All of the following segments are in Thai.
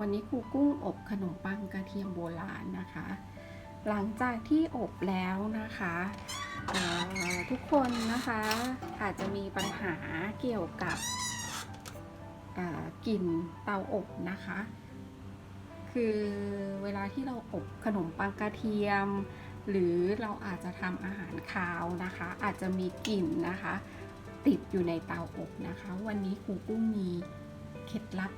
วันนี้ครูกุ้งอบขนมปังกระเทียมโบราณนะคะ หลังจากที่อบแล้วนะคะทุกคนนะคะอาจจะมีปัญหาเกี่ยวกับกลิ่นเตาอบนะคะ คือเวลาที่เราอบขนมปังกระเทียม หรือเราอาจจะทำอาหารคาวนะคะ อาจจะมีกลิ่นนะคะ ติดอยู่ในเตาอบนะคะ วันนี้ครูกุ้งมีเคล็ดลับ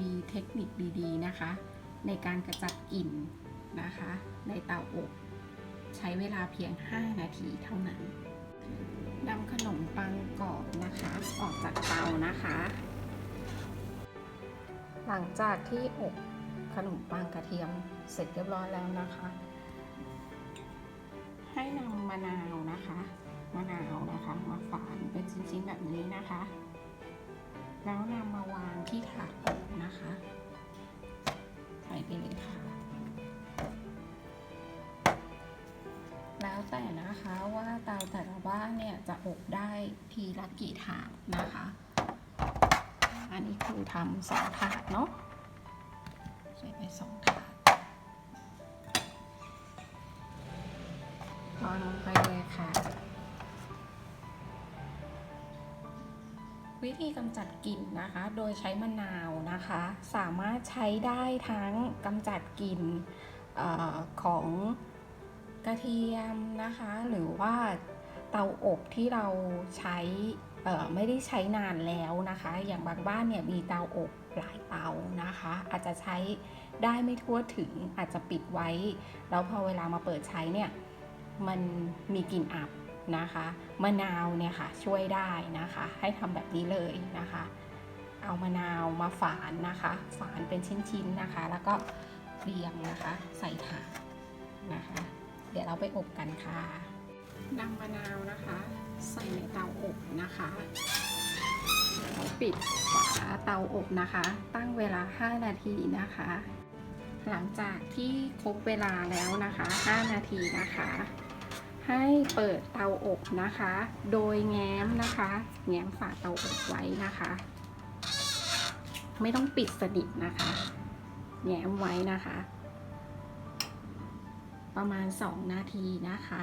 มีเทคนิคดีๆนะคะ ในการกระจัดกลิ่นนะคะ ในเตาอบใช้เวลาเพียง 5 นาทีเท่านั้นนำขนมปังกรอบนะคะ ออกจากเตานะคะ หลังจากที่อบขนมปังกระเทียมเสร็จเรียบร้อยแล้วนะคะ ให้นำมะนาวนะคะ มะนาวนะคะมาฝานเป็นชิ้นๆแบบนี้นะคะ แล้วนำมาวางที่ถาดอบนะคะใส่ไปเลยค่ะ แล้วแต่นะคะว่าเตาแต่ละบ้านเนี่ยจะอบได้ทีละกี่ถาดนะคะ อันนี้คือทำสองถาดเนาะใส่ไปสองถาดวางลงไปเลยค่ะ วิธีกำจัดกลิ่นนะคะ โดยใช้มะนาวนะคะ สามารถใช้ได้ทั้งกำจัดกลิ่นออของกระเทียมนะคะ หรือว่าเตาอบที่เราใช้ไม่ได้ใช้นานแล้วนะคะ อย่างบางบ้านเนี่ยมีเตาอบหลายเตานะคะ อาจจะใช้ได้ไม่ทั่วถึงอาจจะปิดไว้ แล้วพอเวลามาเปิดใช้เนี่ยมันมีกลิ่นอับ นะคะมะนาวเนี่ยค่ะช่วยได้นะคะ ให้ทำแบบนี้เลยนะคะ เอามะนาวมาฝานนะคะ ฝานเป็นชิ้นๆนะคะ แล้วก็เรียงนะคะ ใส่ถาดนะคะ เดี๋ยวเราไปอบกันค่ะนำมะนาวนะคะ ใส่ในเตาอบนะคะปิดฝาเตาอบนะคะ ตั้งเวลา 5 นาทีนะคะ หลังจากที่ครบเวลาแล้วนะคะ 5 นาทีนะคะ ให้เปิดเตาอบนะคะ โดยแง้มนะคะ แง้มฝาเตาอบไว้นะคะ ไม่ต้องปิดสนิทนะคะ แง้มไว้นะคะ ประมาณ 2 นาทีนะคะ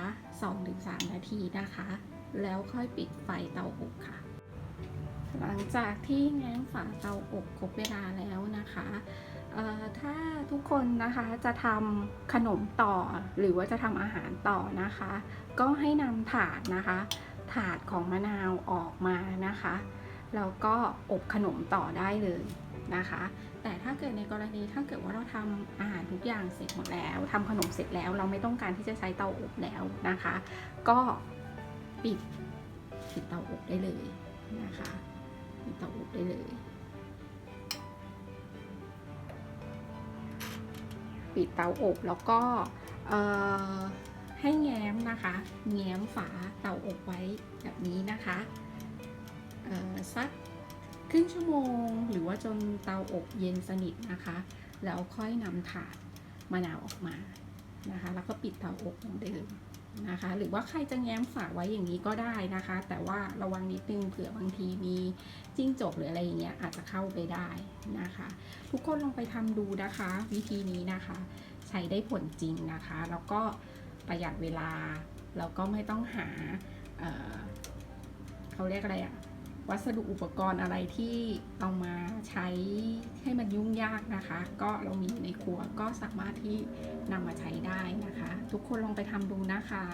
2-3 นาทีนะคะ แล้วค่อยปิดไฟเตาอบค่ะ หลังจากที่แง้มฝาเตาอบครบเวลาแล้วนะคะเอ่อถ้า ทุกคนนะคะจะทำขนมต่อหรือว่าจะทำอาหารต่อนะคะ ก็ให้นำถาดนะคะ ถาดของมะนาวออกมานะคะแล้วก็อบขนมต่อได้เลยนะคะ แต่ถ้าเกิดในกรณีถ้าเกิดว่าเราทำอาหารทุกอย่างเสร็จหมดแล้วทำขนมเสร็จแล้ว เราไม่ต้องการที่จะใช้เตาอบแล้วนะคะ ก็ปิดปิดเตาอบได้เลยนะคะปิดเตาอบได้เลย ปิดเตาอบแล้วก็ให้แง้มนะคะ แง้มฝาเตาอบไว้แบบนี้นะคะสักครึ่งชั่วโมง หรือว่าจนเตาอบเย็นสนิทนะคะ แล้วค่อยนำถาดมะนาวออกมานะคะ แล้วก็ปิดเตาอบเหมือนเดิม นะคะ หรือว่าใครจะแง้มฝาไว้อย่างนี้ก็ได้นะคะ แต่ว่าระวังนิดนึงเผื่อบางทีมีจิ้งจกหรืออะไรอย่างเงี้ยอาจจะเข้าไปได้นะคะ ทุกคนลองไปทำดูนะคะ วิธีนี้นะคะ ใช้ได้ผลจริงนะคะ แล้วก็ประหยัดเวลาแล้วก็ไม่ต้องหาเเขาเรียกอะไรอะ วัสดุอุปกรณ์อะไรที่เอามาใช้ให้มันยุ่งยากนะคะ ก็เรามีในครัวก็สามารถที่นำมาใช้ได้นะคะ ทุกคนลองไปทำดูนะคะ